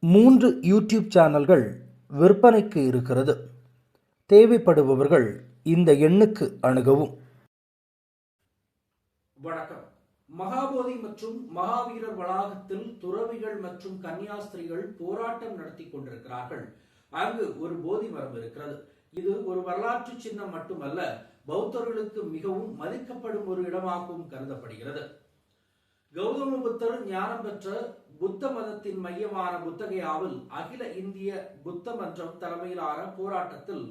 மூன்று யூடியூப் சேனல்கள் விற்பனைக்கு இருக்கிறது. தேவைப்படுபவர்கள் இந்த எண்ணுக்கு அணுகவும். வணக்கம். மகாபோதி மற்றும் மகாவீரர் வளாகத்தில் துறவிகள் மற்றும் கன்னியாஸ்திரிகள் போராட்டம் நடத்தி கொண்டிருக்கிறார்கள். அங்கு ஒரு போதி மரம் இருக்கிறது. இது ஒரு வரலாற்று சின்னம் மட்டுமல்ல பௌத்தர்களுக்கு மிகவும் மதிக்கப்படும் ஒரு இடமாகவும் கருதப்படுகிறது. கௌதம புத்தர் ஞானம் பெற்ற புத்த மதத்தின் மையமான புத்தகையாவில் அகில இந்திய புத்த மன்றம் தலைமையிலான போராட்டத்தில்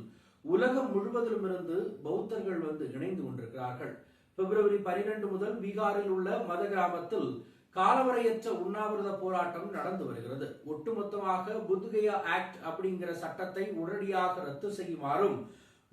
உலகம் முழுவதிலுமிருந்து பௌத்தர்கள் வந்து இணைந்து கொண்டிருக்கிறார்கள். பிப்ரவரி பனிரெண்டு முதல் பீகாரில் உள்ள மத கிராமத்தில் காலவரையற்ற உண்ணாவிரத போராட்டம் நடந்து வருகிறது. ஒட்டுமொத்தமாக புத்துகயா ஆக்ட் அப்படிங்கிற சட்டத்தை உடனடியாக ரத்து செய்யுமாறும்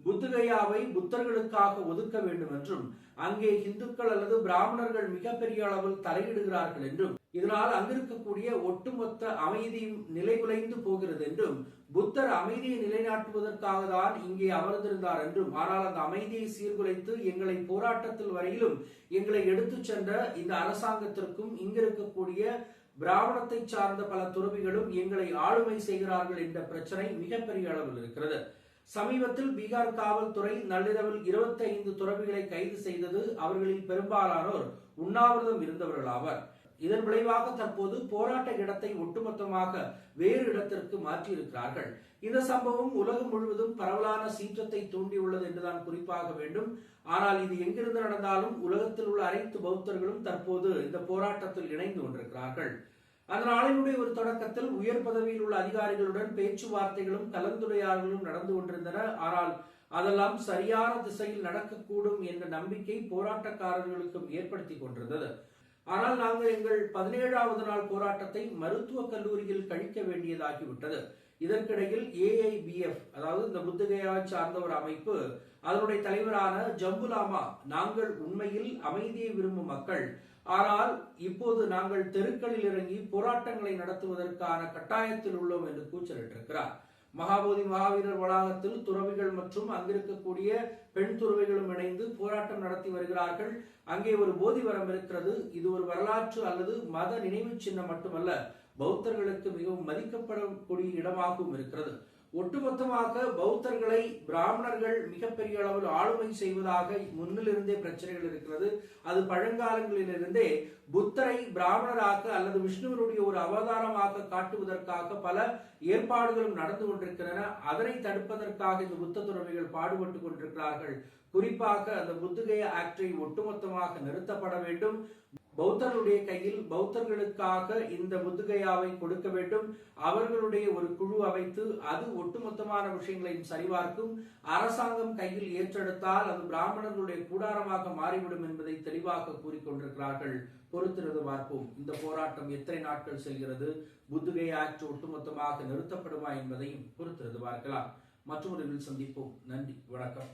புத்தகையாவை புத்தர்களுக்காக ஒதுக்க வேண்டும் என்றும் அங்கே இந்துக்கள் அல்லது பிராமணர்கள் மிகப்பெரிய அளவில் தலையிடுகிறார்கள் என்றும் இதனால் அங்கிருக்கக்கூடிய ஒட்டுமொத்த அமைதியும் நிலைகுலைந்து போகிறது என்றும் புத்தர் அமைதியை நிலைநாட்டுவதற்காக தான் இங்கே அமர்ந்திருந்தார் என்றும் ஆனால் அந்த அமைதியை சீர்குலைத்து எங்களை போராட்டத்தில் வரையிலும் எங்களை எடுத்துச் சென்ற இந்த அரசாங்கத்திற்கும் இங்கிருக்கக்கூடிய பிராமணத்தை சார்ந்த பல துறவிகளும் எங்களை ஆளுமை செய்கிறார்கள் என்ற பிரச்சனை மிகப்பெரிய அளவில் இருக்கிறது. சமீபத்தில் பீகார் காவல்துறை நள்ளிரவில் இருபத்தி ஐந்து துறவிகளை கைது செய்தது அவர்களில் பெரும்பாலானோர் உண்ணாவிரதம் இருந்தவர்களாவர். இதன் விளைவாக தற்போது போராட்ட இடத்தை ஒட்டுமொத்தமாக வேறு இடத்திற்கு மாற்றியிருக்கிறார்கள். இந்த சம்பவம் உலகம் முழுவதும் பரவலான சீற்றத்தை தூண்டியுள்ளது என்றுதான் குறிப்பாக வேண்டும். ஆனால் இது எங்கிருந்து நடந்தாலும் உலகத்தில் உள்ள அனைத்து பௌத்தர்களும் தற்போது இந்த போராட்டத்தில் இணைந்து கொண்டிருக்கிறார்கள். அந்த நாளினுடைய ஒரு தொடக்கத்தில் உயர் பதவியில் உள்ள அதிகாரிகளுடன் பேச்சுவார்த்தைகளும் கலந்துரையாடல்களும் நடந்து கொண்டிருந்தன. ஆனால் அதெல்லாம் சரியான திசையில் நடக்கக்கூடும் என்ற நம்பிக்கை போராட்டக்காரர்களுக்கும் ஏற்படுத்தி கொண்டிருந்தது. ஆனால் நாங்கள் எங்கள் பதினேழாவது நாள் போராட்டத்தை மருத்துவக் கல்லூரியில் கழிக்க வேண்டியதாகிவிட்டது. இதற்கிடையில் ஏஐபிஎஃப் அதாவது இந்த புத்தகையாவை சார்ந்த ஒரு அமைப்பு அதனுடைய தலைவரான ஜம்புலாமா நாங்கள் உண்மையில் அமைதியை விரும்பும் மக்கள். ஆனால் இப்போது நாங்கள் தெருக்களில் இறங்கி போராட்டங்களை நடத்துவதற்கான கட்டாயத்தில் உள்ளோம் என்று கூச்சலிட்டிருக்கிறார். மகாபோதி மகாவீரர் வளாகத்தில் துறவிகள் மற்றும் அங்கிருக்கக்கூடிய பெண் துறவிகளும் இணைந்து போராட்டம் நடத்தி வருகிறார்கள். அங்கே ஒரு போதிவரம் இருக்கிறது. இது ஒரு வரலாற்று அல்லது மத நினைவு சின்னம் மட்டுமல்ல பௌத்தர்களுக்கு மிகவும் மதிக்கப்படக்கூடிய இடமாகவும் இருக்கிறது. ஒட்டுமொத்தமாக பௌத்தர்களை பிராமணர்கள் மிகப்பெரிய அளவில் ஆளுமை செய்வதாக முன்னிலிருந்தே பிரச்சனைகள் இருக்கிறது. அது பழங்காலங்களிலிருந்தே புத்தரை பிராமணராக அல்லது விஷ்ணுவனுடைய ஒரு அவதாரமாக காட்டுவதற்காக பல ஏற்பாடுகளும் நடந்து கொண்டிருக்கின்றன. அதனை தடுப்பதற்காக இந்த புத்த துறவிகள் பாடுபட்டு கொண்டிருக்கிறார்கள். குறிப்பாக அந்த புத்துகைய ஆக்டை ஒட்டுமொத்தமாக நிறுத்தப்பட வேண்டும். பௌத்தர்களுடைய கையில் பௌத்தர்களுக்காக இந்த புத்துகையாவை கொடுக்க வேண்டும். அவர்களுடைய ஒரு குழு அமைத்து அது ஒட்டுமொத்தமான விஷயங்களையும் சரிபார்க்கும். அரசாங்கம் கையில் ஏற்றெடுத்தால் அது பிராமணர்களுடைய கூடாரமாக மாறிவிடும் என்பதை தெளிவாக கூறிக்கொண்டிருக்கிறார்கள். பொறுத்திருந்து பார்ப்போம். இந்த போராட்டம் எத்தனை நாட்கள் செல்கிறது? புத்துகை ஒட்டுமொத்தமாக நிறுத்தப்படுமா என்பதையும் பொறுத்திருந்து பார்க்கலாம். மற்றொரு சந்திப்போம். நன்றி. வணக்கம்.